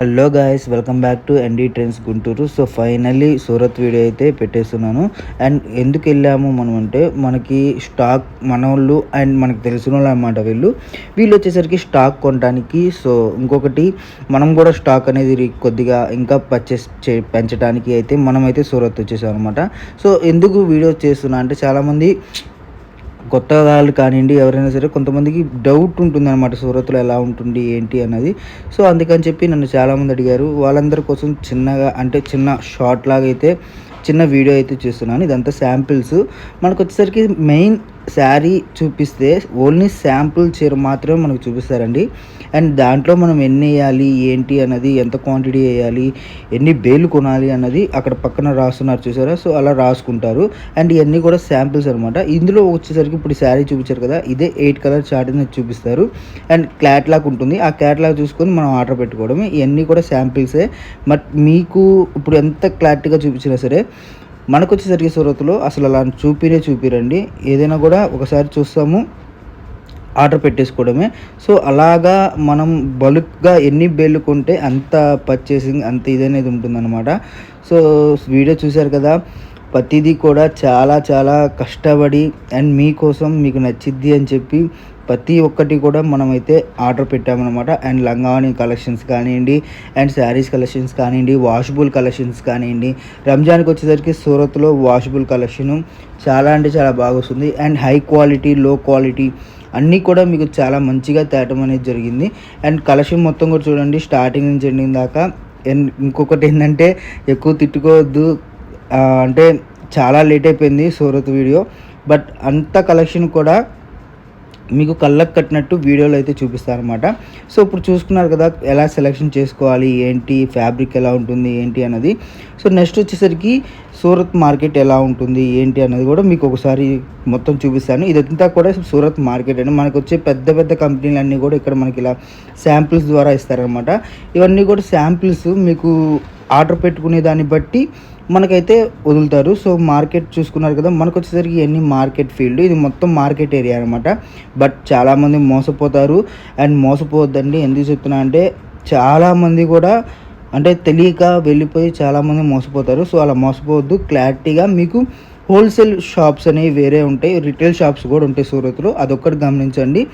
Hello guys welcome back to ND trends Guntur. So finally Surat video అయితే పెట్టేస్తున్నాను. And ఎందుకు వెళ్ళాము మనం అంటే మనకి స్టాక్ మన వాళ్ళు అండ్ మనకు తెలిసిన వాళ్ళు అనమాట వీళ్ళు. వీళ్ళు వచ్చేసరికి స్టాక్ కొనడానికి సో ఇంకొకటి మనం కూడా స్టాక్ అనేది కొద్దిగా ఇంకా పర్చేస్ చే పెంచడానికి అయితే మనమైతే సూరత్ వచ్చేసాం అనమాట సో ఎందుకు వీడియో చేస్తున్నా అంటే చాలామంది కొత్త వాళ్ళు కానివ్వండి ఎవరైనా సరే కొంతమందికి డౌట్ ఉంటుంది అనమాట సూరత్లో ఎలా ఉంటుంది ఏంటి అన్నది. సో అందుకని చెప్పి నన్ను చాలామంది అడిగారు. వాళ్ళందరి కోసం చిన్నగా అంటే చిన్న షార్ట్ లాగా అయితే చిన్న వీడియో అయితే చేస్తున్నాను. ఇదంతా శాంపిల్స్ మనకు వచ్చేసరికి మెయిన్ శారీ చూపిస్తే ఓన్లీ శాంపుల్ చీర మాత్రమే మనకు చూపిస్తారండి. అండ్ దాంట్లో మనం ఎన్ని వేయాలి ఏంటి అన్నది ఎంత క్వాంటిటీ వేయాలి ఎన్ని బేలు కొనాలి అన్నది అక్కడ పక్కన రాస్తున్నారు చూసారా? సో అలా రాసుకుంటారు. అండ్ ఇవన్నీ కూడా శాంపిల్స్ అనమాట ఇందులో వచ్చేసరికి ఇప్పుడు శారీ చూపించారు కదా ఇదే ఎయిట్ కలర్ చార్ట్ అనేది చూపిస్తారు. అండ్ క్లాట్లాగ్ ఉంటుంది. ఆ క్లాట్లాగ్ చూసుకొని మనం ఆర్డర్ పెట్టుకోవడమే. ఇవన్నీ కూడా శాంపిల్సే బట్ మీకు ఇప్పుడు ఎంత క్లారిటీగా చూపించినా సరే మనకు వచ్చేసరికి సూరత్లో అసలు అలా చూపిరే చూపిరండి. ఏదైనా కూడా ఒకసారి చూస్తాము ఆర్డర్ పెట్టేసుకోవడమే. సో అలాగా మనం బల్క్గా ఎన్ని బేళ్ళు కొంటే అంత పర్చేసింగ్ అంత ఇదనేది ఉంటుందన్నమాట. సో వీడియో చూశారు కదా ప్రతిదీ కూడా చాలా చాలా కష్టపడి అండ్ మీకోసం మీకు నచ్చిద్ది అని చెప్పి ప్రతి ఒక్కటి కూడా మనమైతే ఆర్డర్ పెట్టామన్నమాట. అండ్ లంగావని కలెక్షన్స్ కానివ్వండి అండ్ శారీస్ కలెక్షన్స్ కానివ్వండి వాషబుల్ కలెక్షన్స్ కానివ్వండి రంజాన్కి వచ్చేసరికి సూరత్లో వాషబుల్ కలెక్షన్ చాలా అంటే చాలా బాగా వస్తుంది. And high quality low quality అన్నీ కూడా మీకు చాలా మంచిగా తేటం అనేది జరిగింది. అండ్ కలెక్షన్ మొత్తం కూడా చూడండి స్టార్టింగ్ నుంచి ఎండింగ్ దాకా. అండ్ ఇంకొకటి ఏంటంటే ఎక్కువ తిట్టుకోవద్దు అంటే చాలా లేట్ అయిపోయింది సూరత్ వీడియో బట్ అంత కలెక్షన్ కూడా మీకు కళ్ళకు కట్టినట్టు వీడియోలో అయితే చూపిస్తారు అనమాట సో ఇప్పుడు చూసుకున్నారు కదా ఎలా సెలెక్షన్ చేసుకోవాలి ఏంటి ఫ్యాబ్రిక్ ఎలా ఉంటుంది ఏంటి అన్నది. సో నెక్స్ట్ వచ్చేసరికి సూరత్ మార్కెట్ ఎలా ఉంటుంది ఏంటి అన్నది కూడా మీకు ఒకసారి మొత్తం చూపిస్తాను. ఇదంతా కూడా సూరత్ మార్కెట్ అండి. మనకు వచ్చే పెద్ద పెద్ద కంపెనీలు అన్నీ కూడా ఇక్కడ మనకి ఇలా శాంపిల్స్ ద్వారా ఇస్తారనమాట ఇవన్నీ కూడా శాంపిల్స్ మీకు ఆర్డర్ పెట్టుకునే దాన్ని బట్టి మనకైతే వదులుతారు. సో మార్కెట్ చూసుకున్నారు కదా మనకు వచ్చేసరికి ఎన్ని మార్కెట్ ఫీల్డ్? ఇది మొత్తం మార్కెట్ ఏరియా అనమాట బట్ చాలామంది మోసపోతారు. అండ్ మోసపోవద్దండి. ఎందుకు చెప్తున్నా అంటే చాలామంది కూడా అంటే తెలియక వెళ్ళిపోయి చాలామంది మోసపోతారు. సో అలా మోసపోవద్దు. క్లారిటీగా మీకు హోల్సేల్ షాప్స్ అనేవి వేరే ఉంటాయి. రిటైల్ షాప్స్ కూడా ఉంటాయి సూరత్లో. అదొక్కటి గమనించండి.